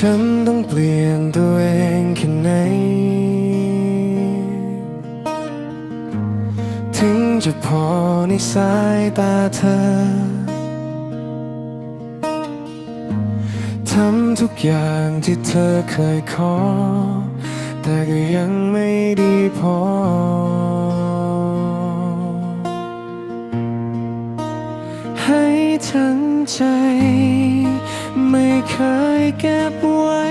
ฉันต้องเปลี่ยนตัวเองแค่ไหน ถึงจะพอในสายตาเธอ ทำทุกอย่างที่เธอเคยขอ แต่ก็ยังไม่ดีพอ ให้ฉัน ใจ ไม่เคยเก็บไว้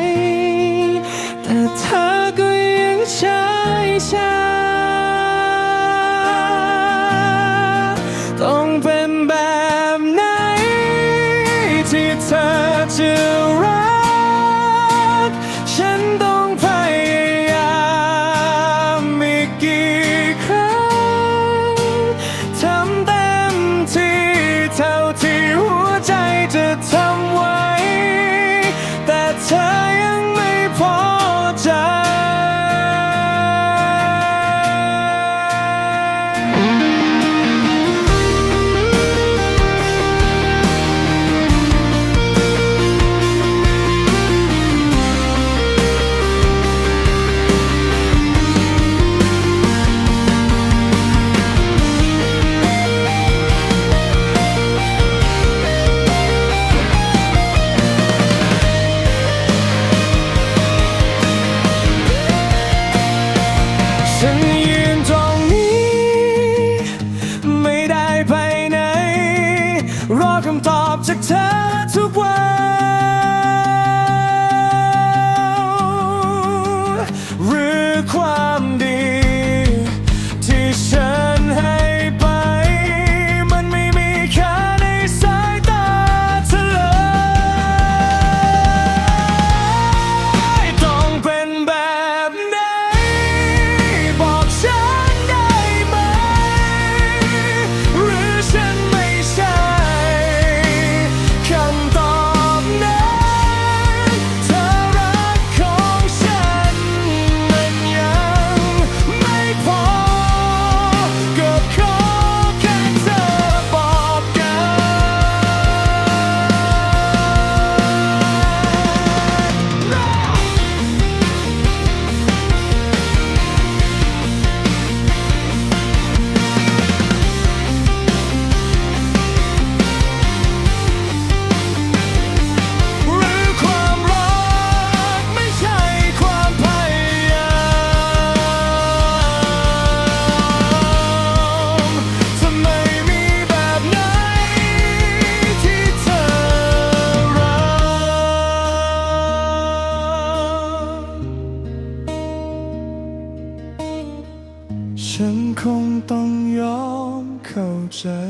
ฉันคงต้